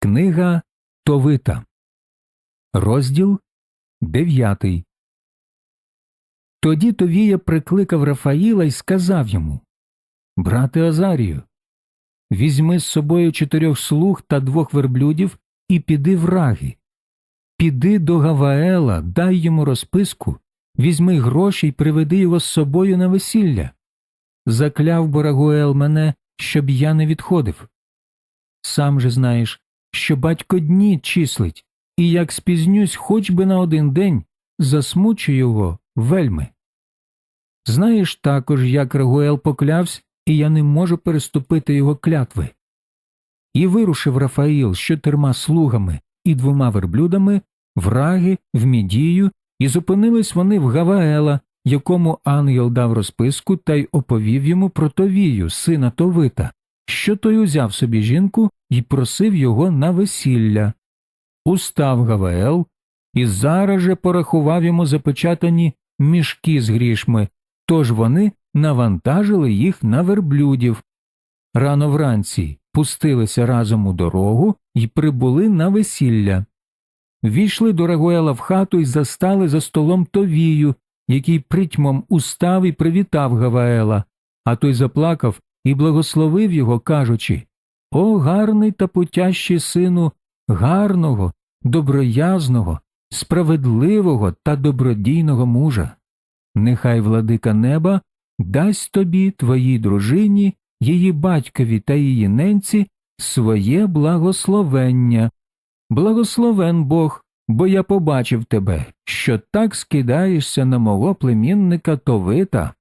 Книга Товита, розділ дев'ятий. Тоді Товія прикликав Рафаїла і сказав йому Брате Азарію, візьми з собою чотирьох слуг та двох верблюдів і піди в раги. Піди до Гаваела, дай йому розписку, візьми гроші й приведи його з собою на весілля. Закляв Борагуел мене, щоб я не відходив. Сам же знаєш, що батько дні числить, і як спізнюсь хоч би на один день, засмучу його вельми. Знаєш також, як Рагуел поклявся, і я не можу переступити його клятви. І вирушив Рафаїл з чотирма слугами і двома верблюдами в раги, в мідію, і зупинились вони в Гаваела, якому ангел дав розписку та й оповів йому про Товію, сина Товита, що той узяв собі жінку і просив його на весілля. Устав Гаваел і зараз же порахував йому запечатані мішки з грішми, тож вони навантажили їх на верблюдів. Рано вранці пустилися разом у дорогу і прибули на весілля. Війшли до Рагуела в хату і застали за столом Товію, який притьмом устав і привітав Гаваела, а той заплакав і благословив його, кажучи О, гарний та путящий сину, гарного, доброязного, справедливого та добродійного мужа. Нехай владика неба дасть тобі, твоїй дружині, її батькові та її ненці своє благословення. Благословен Бог, бо я побачив тебе, що так скидаєшся на мого племінника Товита.